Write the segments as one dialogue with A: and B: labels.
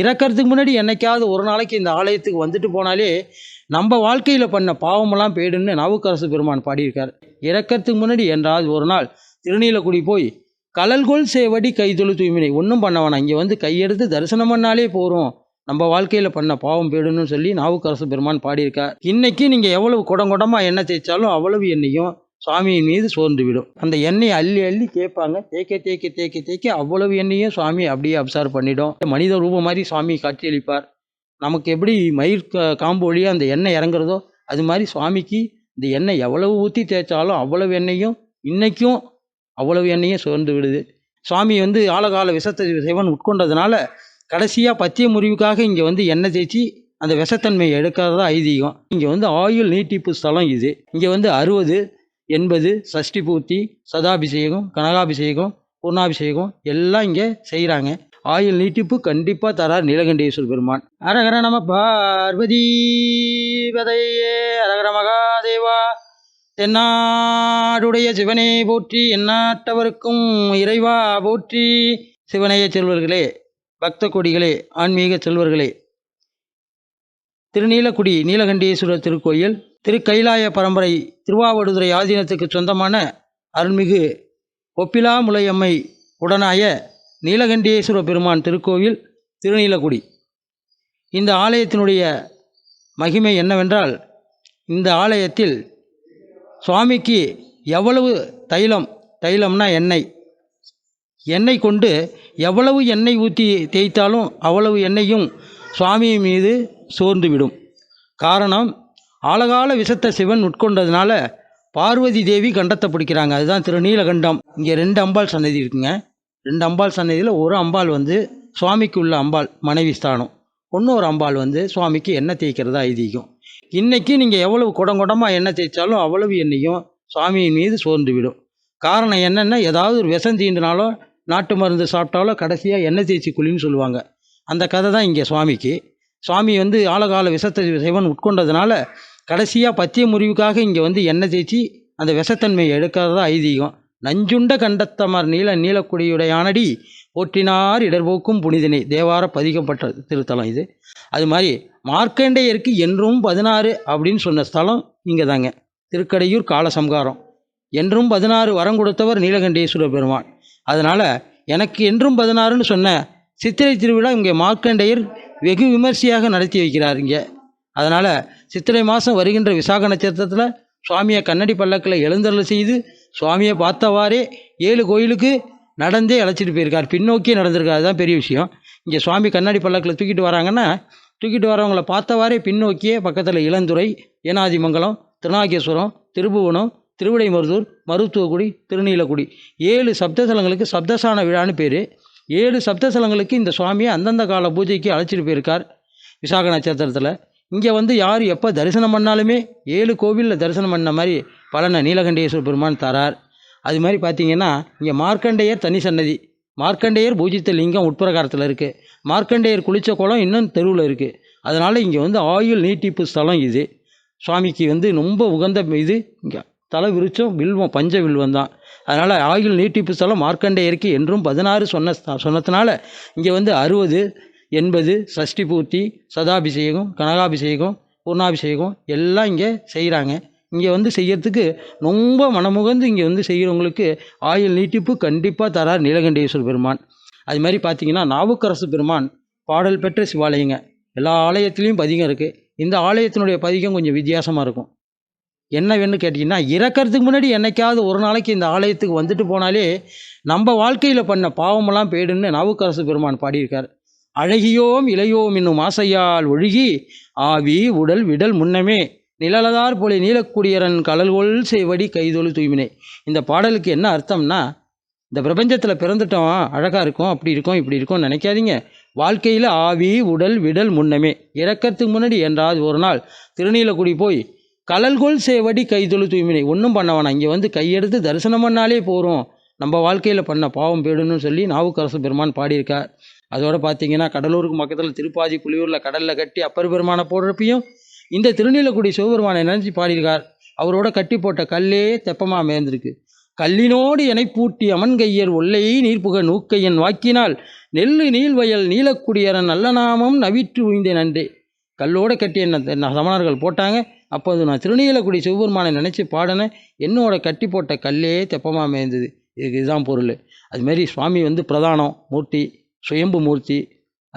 A: இறக்கறதுக்கு முன்னாடி என்னைக்காவது ஒரு நாளைக்கு இந்த ஆலயத்துக்கு வந்துட்டு போனாலே நம்ம வாழ்க்கையில் பண்ண பாவமெல்லாம் போயிடுன்னு நாவுக்கரசு பெருமான் பாடியிருக்கார். இறக்கறதுக்கு முன்னாடி என்றாவது ஒரு நாள் திருநீலக்குடி போய் கலல்கொள் சேவடி கைதொழு தூய்மினை ஒன்றும் பண்ண வேணாம். இங்கே வந்து கையெடுத்து தரிசனம் பண்ணாலே போகிறோம் நம்ம வாழ்க்கையில் பண்ண பாவம் போயிடுன்னு சொல்லி நாவுக்கரசு பெருமான் பாடியிருக்கார். இன்றைக்கி நீங்கள் எவ்வளவு குடம் குடமாக எண்ணெய் தேய்ச்சாலும் அவ்வளவு எண்ணெயும் சுவாமியின் மீது சோர்ந்து விடும் அந்த எண்ணெயை அள்ளி அள்ளி தேய்ப்பாங்க. தேய்க்க தேய்க்க தேய்க்க தேய்க்க அவ்வளவு எண்ணெயும் சுவாமி அப்படியே அப்சர்வ் பண்ணிடும். மனித ரூபம் மாதிரி சுவாமி காட்சியளிப்பார். நமக்கு எப்படி மயிர் காம்பு வழியாக அந்த எண்ணெய் இறங்குறதோ அது மாதிரி சுவாமிக்கு இந்த எண்ணெய் எவ்வளவு ஊற்றி தேய்ச்சாலும் அவ்வளவு எண்ணெயும் இன்றைக்கும் அவ்வளவு எண்ணெயும் சோர்ந்து விடுது. சுவாமி வந்து ஆழகால விஷத்தை சிவன் உட்கொண்டதுனால கடைசியாக பத்திய முறிவுக்காக இங்கே வந்து எண்ணெய் தேய்ச்சி அந்த விஷத்தன்மையை எடுக்கிறதா ஐதீகம். இங்கே வந்து ஆயுள் நீட்டிப்பு ஸ்தலம் இது. இங்கே வந்து அறுபது எண்பது சஷ்டி பூர்த்தி சதாபிஷேகம் கனகாபிஷேகம் பூர்ணாபிஷேகம் எல்லாம் இங்கே செய்கிறாங்க. ஆயுள் நீட்டிப்பு கண்டிப்பாக தரார் நீலகண்டேஸ்வர பெருமான். அரகர நம பார்வதி பதையே. அரகர மகாதேவா. தென்னாடுடைய சிவனை போற்றி எந்நாட்டவருக்கும் இறைவா போற்றி. சிவனைய செல்வர்களே பக்த கொடிகளே ஆன்மீக செல்வர்களே. திருநீலக்குடி நீலகண்டேஸ்வரர் திருக்கோயில் திருக்கைலாய பரம்பரை திருவாவடுதுறை ஆதீனத்துக்கு சொந்தமான அருள்மிகு ஒப்பிலாமுலையம்மை உடனாய நீலகண்டீஸ்வர பெருமான் திருக்கோவில் திருநீலக்குடி இந்த ஆலயத்தினுடைய மகிமை என்னவென்றால் இந்த ஆலயத்தில் சுவாமிக்கு எவ்வளவு தைலம் தைலம்னா எண்ணெய். எண்ணெய் கொண்டு எவ்வளவு எண்ணெய் ஊற்றி தேய்த்தாலும் அவ்வளவு எண்ணெயும் சுவாமி மீது சோர்ந்துவிடும். காரணம் ஆழகால விஷத்தை சிவன் உட்கொண்டதுனால பார்வதி தேவி கண்டத்தை பிடிக்கிறாங்க. அதுதான் திருநீலகண்டம். இங்கே ரெண்டு அம்பாள் சன்னதி இருக்குங்க. ரெண்டு அம்பாள் சன்னதியில் ஒரு அம்பாள் வந்து சுவாமிக்கு உள்ள அம்பாள் மனைவி ஸ்தானம். இன்னொரு அம்பாள் வந்து சுவாமிக்கு எண்ணெய் தேய்க்கிறதா ஐதீகம். இன்றைக்கி நீங்கள் எவ்வளவு குடம் குடமாக எண்ணெய் தேய்ச்சாலும் அவ்வளவு எண்ணெயும் சுவாமியின் மீது சோர்ந்து விடும் காரணம் என்னென்னா ஏதாவது ஒரு விஷம் தீண்டினாலோ நாட்டு மருந்து சாப்பிட்டாலோ கடைசியாக எண்ணெய் தேய்ச்சி குழின்னு சொல்லுவாங்க. அந்த கதை தான் இங்கே சுவாமிக்கு. சுவாமி வந்து ஆழகால விஷத்தை சிவன் உட்கொண்டதுனால கடைசியாக பத்திய முறிவுக்காக இங்கே வந்து எண்ணெய் தேய்ச்சி அந்த விஷத்தன்மையை எடுக்கிறதா ஐதீகம். நஞ்சுண்ட கண்டத்தமர் நீல நீலக்குடியுடையானடி போற்றினார் இடர்போக்கும் புனிதனை. தேவார பதிக்கப்பட்ட திருத்தலம் இது. அது மாதிரி மார்க்கண்டேயருக்கு என்றும் பதினாறு அப்படின்னு சொன்ன ஸ்தலம் இங்கே தாங்க திருக்கடையூர் காலசம்காரம். என்றும் பதினாறு வரம் கொடுத்தவர் நீலகண்டேஸ்வர பெருமான். அதனால் எனக்கு என்றும் பதினாறுன்னு சொன்ன சித்திரை திருவிழா இங்கே மார்க்கண்டேயர் வெகு விமர்சையாக நடத்தி வைக்கிறார் இங்கே. அதனால் சித்திரை மாதம் வருகின்ற விசாக நட்சத்திரத்தில் சுவாமியை கண்ணடி பல்லக்கில் எழுந்தருள் செய்து சுவாமியை பார்த்தவாறே ஏழு கோயிலுக்கு நடந்தே அழைச்சிட்டு போயிருக்கார். பின்னோக்கியே நடந்திருக்காரு. அதுதான் பெரிய விஷயம். இங்கே சுவாமி கண்ணாடி பல்லக்கில் தூக்கிட்டு வராங்கன்னா தூக்கிட்டு வரவங்கள பார்த்தவாறே பின்னோக்கியே பக்கத்தில் இளந்துறை ஏனாதிமங்கலம் திருநாகேஸ்வரம் திருபுவனம் திருவிடைமருதூர் மருத்துவக்குடி திருநீலக்குடி. ஏழு சப்தஸ்தலங்களுக்கு சப்தசான விழான்னு பேர். ஏழு சப்தஸ்தலங்களுக்கு இந்த சுவாமியை அந்தந்த கால பூஜைக்கு அழைச்சிட்டு போயிருக்கார் விசாக நட்சத்திரத்தில். இங்கே வந்து யார் எப்போ தரிசனம் பண்ணாலுமே ஏழு கோவிலில் தரிசனம் பண்ண மாதிரி பலனை நீலகண்டேஸ்வர பெருமான் தரார். அது மாதிரி பார்த்தீங்கன்னா இங்கே மார்க்கண்டேயர் தனி சன்னதி. மார்க்கண்டேயர் பூஜித்த லிங்கம் உட்பிரகாரத்தில் இருக்குது மார்க்கண்டேயர் குளித்த குளம் இன்னும் தெருவில் இருக்குது அதனால் இங்கே வந்து ஆயுள் நீட்டிப்பு ஸ்தலம் இது. சுவாமிக்கு வந்து ரொம்ப உகந்த இது இங்கே. தலை விருச்சம் வில்வம் பஞ்ச வில்வம் தான் அதனால் ஆயுள் நீட்டிப்பு ஸ்தலம் மார்க்கண்டேயருக்கு என்றும் பதினாறு சொன்ன சொன்னதுனால இங்கே வந்து அறுபது எண்பது சஷ்டி பூர்த்தி சதாபிஷேகம் கனகாபிஷேகம் பூர்ணாபிஷேகம் எல்லாம் இங்கே செய்கிறாங்க இங்கே வந்து செய்யறதுக்கு ரொம்ப மனமுகந்து இங்கே வந்து செய்கிறவங்களுக்கு ஆயுள் நீட்டிப்பு கண்டிப்பாக தரார் நீலகண்டேஸ்வர பெருமான். அது மாதிரி பார்த்தீங்கன்னா நாவுக்கரசு பெருமான் பாடல் பெற்ற சிவாலயங்க. எல்லா ஆலயத்துலேயும் பதிகம் இருக்குது இந்த ஆலயத்தினுடைய பதிகம் கொஞ்சம் வித்தியாசமாக இருக்கும். என்ன கேட்டிங்கன்னா இறக்கறதுக்கு முன்னாடி என்னைக்காவது ஒரு நாளைக்கு இந்த ஆலயத்துக்கு வந்துட்டு போனாலே நம்ம வாழ்க்கையில் பண்ண பாவமெல்லாம் போயிடுன்னு நாவுக்கரசு பெருமான் பாடியிருக்கார். அழகியோம் இளையோம் என்னும் ஆசையால் ஒழுகி ஆவி உடல் விடல் முன்னமே நிழலதார் போல நீலக்குடியரன் கலல்கொள் செய்வடி கைதொழு தூய்மினை. இந்த பாடலுக்கு என்ன அர்த்தம்னா இந்த பிரபஞ்சத்தில் பிறந்துட்டோம் அழகாக இருக்கும் அப்படி இருக்கும் இப்படி இருக்கும்னு நினைக்காதீங்க. வாழ்க்கையில் ஆவி உடல் விடல் முன்னமே. இறக்கறதுக்கு முன்னாடி என்றாவது ஒரு நாள் திருநீலக்குடி போய் கலல்கொள் சேவடி கைதொழு தூய்மினை. ஒன்றும் பண்ண வேணாம். இங்கே வந்து கையெடுத்து தரிசனம் பண்ணாலே போகிறோம் நம்ம வாழ்க்கையில் பண்ண பாவம் போயிடணும்னு சொல்லி நாவுக்கரசு பெருமான் பாடியிருக்கார். அதோடு பார்த்தீங்கன்னா கடலூருக்கு பக்கத்தில் திருப்பாதி புலியூரில் கடலில் கட்டி அப்பர் பெருமானை போடுறப்பையும் இந்த திருநீலக்குடி சிவபெருமானை நினச்சி பாடியிருக்கார். அவரோட கட்டி போட்ட கல்லே தெப்பமாக மேர்ந்திருக்கு கல்லினோடு எனைப்பூட்டி அமன் கையர் ஒல்லையை நீர்ப்புக நூக்கையன் வாக்கினால் நெல்லு நீள்வயல் நீலக்குடியரன் நல்ல நாமம் நவிற்று உய்ந்த நன்றே. கல்லோடு கட்டி என்ன சமணர்கள் போட்டாங்க. அப்போது நான் திருநீலக்குடி சிவபெருமானை நினச்சி பாடினேன். என்னோட கட்டி போட்ட கல்லே தெப்பமாக மேய்ந்தது. இதுக்கு இதுதான் பொருள். அதுமாரி சுவாமி வந்து பிரதானம் மூர்த்தி சுயம்பு மூர்த்தி.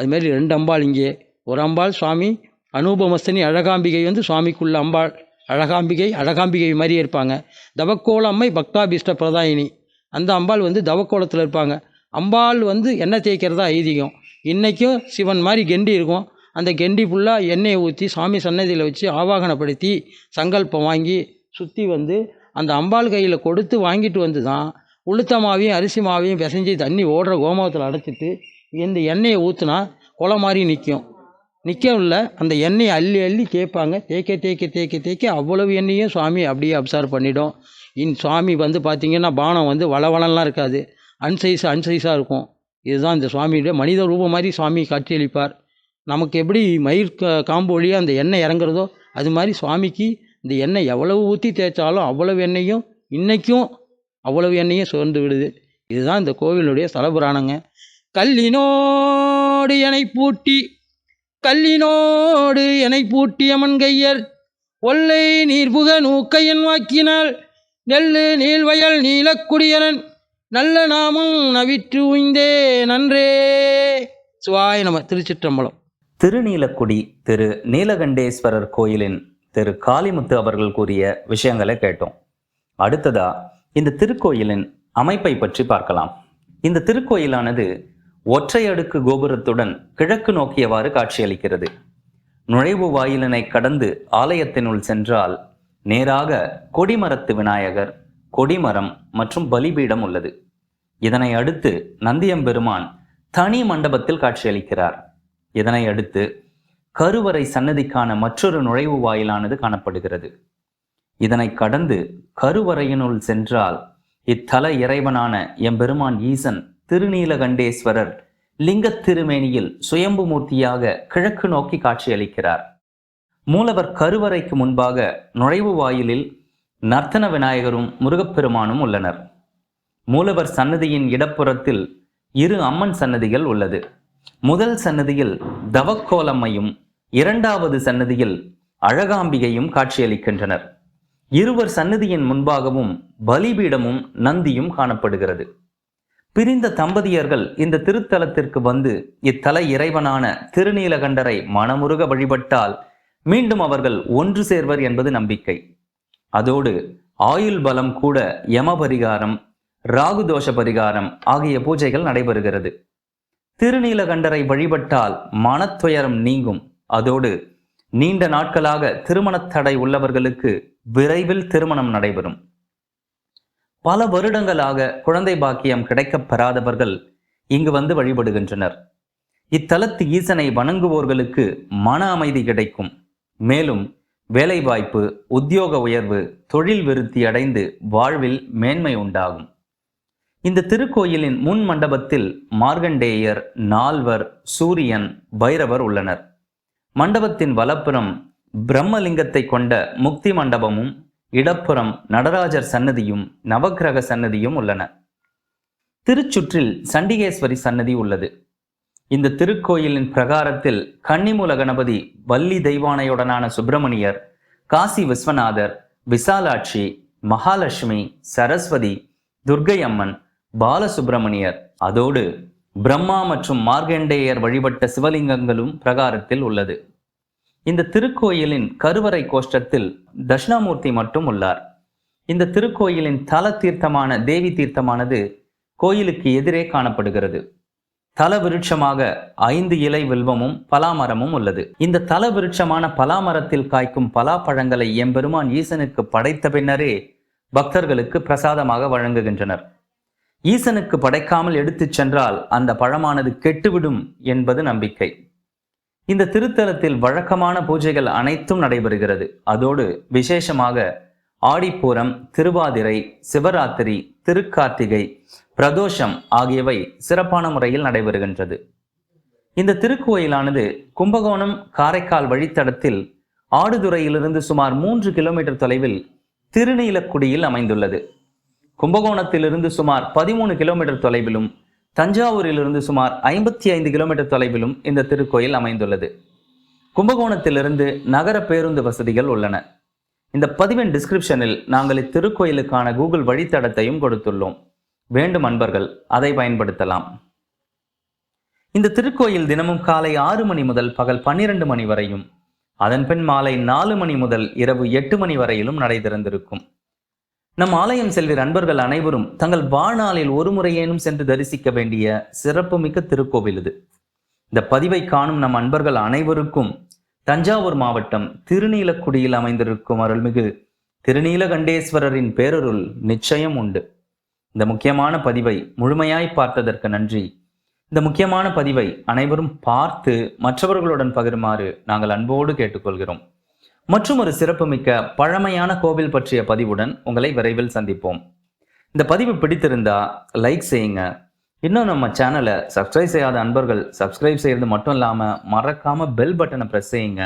A: அதுமாரி ரெண்டு அம்பாள் இங்கே. ஒரு அம்பாள் சுவாமி அனுபமஸ்தனி அழகாம்பிகை வந்து சுவாமிக்குள்ள அம்பாள். அழகாம்பிகை அழகாம்பிகை மாதிரியே இருப்பாங்க. தவக்கோல அம்மை பக்தாபிஷ்ட பிரதாயினி. அந்த அம்பாள் வந்து தவக்கோலத்தில் இருப்பாங்க. அம்பாள் வந்து எண்ணெய் தேய்க்கிறதா ஐதீகம். இன்றைக்கும் சிவன் மாதிரி கெண்டி இருக்கும். அந்த கெண்டி ஃபுல்லாக எண்ணெயை ஊற்றி சாமி சன்னதியில் வச்சு ஆவாகனப்படுத்தி சங்கல்பம் வாங்கி சுற்றி வந்து அந்த அம்பாள் கையில் கொடுத்து வாங்கிட்டு வந்து தான் உளுத்த மாவையும் அரிசி மாவையும் பிசைஞ்சு தண்ணி ஓடுற கோமகத்தில் அடைச்சிட்டு இந்த எண்ணெயை ஊற்றுனா குலை மாதிரி நிற்கும் நிற்கவில்ல அந்த எண்ணெயை அள்ளி அள்ளி தேய்ப்பாங்க. தேய்க்க தேய்க்க தேய்க்க தேய்க்க அவ்வளவு எண்ணெயும் சுவாமி அப்படியே அப்சர்வ் பண்ணிடும். இன் சுவாமி வந்து பார்த்திங்கன்னா பானம் வந்து வளவளம்லாம் இருக்காது. அன்சைஸ் அன்சைஸாக இருக்கும். இதுதான் இந்த சுவாமியுடைய மனித ரூபம் மாதிரி சுவாமி காட்சியளிப்பார் நமக்கு எப்படி மயிர் காம்பு வழியாக அந்த எண்ணெய் இறங்குறதோ அது மாதிரி சுவாமிக்கு இந்த எண்ணெய் எவ்வளவு ஊற்றி தேய்ச்சாலும் அவ்வளவு எண்ணெயும் இன்றைக்கும் அவ்வளவு எண்ணெயும் சோர்ந்து விடுது. இதுதான் இந்த கோவிலுடைய ஸ்தலபுராணங்க. கல்லினோடு எனை பூட்டி கல்லினோடு எனை பூட்டியமன் கையர் ஒல்லை நீர்புக நூக்கையன் வாக்கினால் நெல்லு நீள்வயல் நீலக்குடியரன் நல்ல நாமம் நவிற்று உய்ந்தே நன்றே. சுவாய நம திருச்சிற்றம்பலம்.
B: திருநீலக்குடி திரு நீலகண்டேஸ்வரர் கோயிலின் திரு காளிமுத்து அவர்கள் கூறிய விஷயங்களை கேட்டோம். அடுத்ததா இந்த திருக்கோயிலின் அமைப்பை பற்றி பார்க்கலாம். இந்த திருக்கோயிலானது ஒற்றை அடுக்கு கோபுரத்துடன் கிழக்கு நோக்கியவாறு காட்சியளிக்கிறது. நுழைவு வாயிலினை கடந்து ஆலயத்தினுள் சென்றால் நேராக கொடிமரத்து விநாயகர் கொடிமரம் மற்றும் பலிபீடம் உள்ளது. இதனை அடுத்து நந்தியம்பெருமான் தனி மண்டபத்தில் காட்சியளிக்கிறார். இதனை அடுத்து கருவறை சன்னதிக்கான மற்றொரு நுழைவு வாயிலானது காணப்படுகிறது. இதனை கடந்து கருவறையினுள் சென்றால் இத்தல இறைவனான எம்பெருமான் ஈசன் திருநீலகண்டேஸ்வரர் லிங்கத் திருமேனியில் சுயம்பு மூர்த்தியாக கிழக்கு நோக்கி காட்சியளிக்கிறார். மூலவர் கருவறைக்கு முன்பாக நுழைவு வாயிலில் நர்த்தன விநாயகரும் முருகப்பெருமானும் உள்ளனர். மூலவர் சன்னதியின் இடப்புறத்தில் இரு அம்மன் சன்னதிகள் உள்ளது. முதல் சன்னதியில் தவக்கோலம்மையும் இரண்டாவது சன்னதியில் அழகாம்பிகையும் காட்சியளிக்கின்றனர். இருவர் சன்னதியின் முன்பாகவும் பலிபீடமும் நந்தியும் காணப்படுகிறது. பிரிந்த தம்பதியர்கள் இந்த திருத்தலத்திற்கு வந்து இத்தல இறைவனான திருநீலகண்டரை மனமுருக வழிபட்டால் மீண்டும் அவர்கள் ஒன்று சேர்வர் என்பது நம்பிக்கை. அதோடு ஆயுள் பலம் கூட யம பரிகாரம் ராகு தோஷ பரிகாரம் ஆகிய பூஜைகள் நடைபெறுகிறது. திருநீலகண்டரை வழிபட்டால் மனத்துயரம் நீங்கும். அதோடு நீண்ட நாட்களாக திருமணத் தடை உள்ளவர்களுக்கு விரைவில் திருமணம் நடைபெறும். பல வருடங்களாக குழந்தை பாக்கியம் கிடைக்கப் பெறாதவர்கள் இங்கு வந்து வழிபடுகின்றனர். இத்தலத்து ஈசனை வணங்குவோர்களுக்கு மன அமைதி கிடைக்கும். மேலும் வேலைவாய்ப்பு உத்தியோக உயர்வு தொழில் விருத்தி அடைந்து வாழ்வில் மேன்மை உண்டாகும். இந்த திருக்கோயிலின் முன் மண்டபத்தில் மார்கண்டேயர் நால்வர் சூரியன் பைரவர் உள்ளனர். மண்டபத்தின் வலப்புறம் பிரம்மலிங்கத்தை கொண்ட முக்தி மண்டபமும் இடப்புறம் நடராஜர் சன்னதியும் நவக்கிரக சன்னதியும் உள்ளன. திருச்சுற்றில் சண்டிகேஸ்வரி சன்னதி உள்ளது. இந்த திருக்கோயிலின் பிரகாரத்தில் கன்னிமூல கணபதி வள்ளி தெய்வானையுடனான சுப்பிரமணியர் காசி விஸ்வநாதர் விசாலாட்சி மகாலட்சுமி சரஸ்வதி துர்கை அம்மன் பாலசுப்பிரமணியர் அதோடு பிரம்மா மற்றும் மார்கண்டேயர் வழிபட்ட சிவலிங்கங்களும் பிரகாரத்தில் உள்ளது. இந்த திருக்கோயிலின் கருவறை கோஷ்டத்தில் தட்சிணாமூர்த்தி மட்டும் உள்ளார். இந்த திருக்கோயிலின் தல தீர்த்தமான தேவி தீர்த்தமானது கோயிலுக்கு எதிரே காணப்படுகிறது. தல விருட்சமாக ஐந்து இலை வில்வமும் பலாமரமும் உள்ளது. இந்த தல விருட்சமான பலாமரத்தில் காய்க்கும் பலாப்பழங்களை எம்பெருமான் ஈசனுக்கு படைத்த பின்னரே பக்தர்களுக்கு பிரசாதமாக வழங்குகின்றனர். ஈசனுக்கு படைக்காமல் எடுத்துச் சென்றால் அந்த பழமானது கெட்டுவிடும் என்பது நம்பிக்கை. இந்த திருத்தலத்தில் வழக்கமான பூஜைகள் அனைத்தும் நடைபெறுகிறது. அதோடு விசேஷமாக ஆடிப்பூரம் திருவாதிரை சிவராத்திரி திருக்கார்த்திகை பிரதோஷம் ஆகியவை சிறப்பான முறையில் நடைபெறுகின்றது. இந்த திருக்கோயிலானது கும்பகோணம் காரைக்கால் வழித்தடத்தில் ஆடுதுறையிலிருந்து சுமார் மூன்று கிலோமீட்டர் தொலைவில் திருநீலக்குடியில் அமைந்துள்ளது. கும்பகோணத்திலிருந்து சுமார் பதிமூணு கிலோமீட்டர் தொலைவிலும் தஞ்சாவூரிலிருந்து சுமார் ஐம்பத்தி ஐந்து கிலோமீட்டர் தொலைவிலும் இந்த திருக்கோயில் அமைந்துள்ளது. கும்பகோணத்திலிருந்து நகர பேருந்து வசதிகள் உள்ளன. இந்த பதிவின் டிஸ்கிரிப்ஷனில் நாங்கள் இத்திருக்கோயிலுக்கான கூகுள் வழித்தடத்தையும் கொடுத்துள்ளோம். வேண்டும் அன்பர்கள் அதை பயன்படுத்தலாம். இந்த திருக்கோயில் தினமும் காலை ஆறு மணி முதல் பகல் பன்னிரண்டு மணி வரையும் அதன்பின் மாலை நாலு மணி முதல் இரவு எட்டு மணி வரையிலும் நடை திறந்திருக்கும் நம் ஆலயம் செல்வீர் அன்பர்கள் அனைவரும் தங்கள் வாழ்நாளில் ஒரு முறையேனும் சென்று தரிசிக்க வேண்டிய சிறப்புமிக்க திருக்கோவில் இது. இந்த பதிவை காணும் நம் அன்பர்கள் அனைவருக்கும் தஞ்சாவூர் மாவட்டம் திருநீலக்குடியில் அமைந்திருக்கும் அருள்மிகு திருநீலகண்டேஸ்வரரின் பேரருள் நிச்சயம் உண்டு. இந்த முக்கியமான பதிவை முழுமையாய் பார்த்ததற்கு நன்றி. இந்த முக்கியமான பதிவை அனைவரும் பார்த்து மற்றவர்களுடன் பகிருமாறு நாங்கள் அன்போடு கேட்டுக்கொள்கிறோம். மற்றும் ஒரு சிறப்புமிக்க பழமையான கோவில் பற்றிய பதிவுடன் உங்களை விரைவில் சந்திப்போம். இந்த பதிவு பிடித்திருந்தா லைக் செய்யுங்க. இன்னும் நம்ம சேனலை சப்ஸ்கிரைப் செய்யாத அன்பர்கள் சப்ஸ்கிரைப் செய்யறது மட்டும் இல்லாமல் மறக்காம பெல் பட்டனை ப்ரெஸ் செய்யுங்க.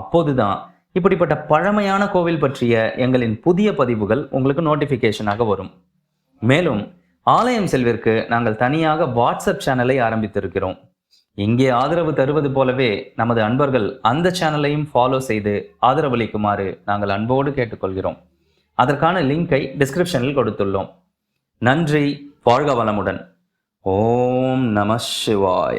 B: அப்போதுதான் இப்படிப்பட்ட பழமையான கோவில் பற்றிய எங்களின் புதிய பதிவுகள் உங்களுக்கு நோட்டிஃபிகேஷனாக வரும். மேலும் ஆலயம் செல்விற்கு நாங்கள் தனியாக வாட்ஸ்அப் சேனலை ஆரம்பித்திருக்கிறோம். இங்கே ஆதரவு தருவது போலவே நமது அன்பர்கள் அந்த சேனலையும் ஃபாலோ செய்து ஆதரவளிக்குமாறு நாங்கள் அன்போடு கேட்டுக்கொள்கிறோம். அதற்கான லிங்கை டிஸ்கிரிப்ஷனில் கொடுத்துள்ளோம். நன்றி வாழ்க வளமுடன். ஓம் நம சிவாய.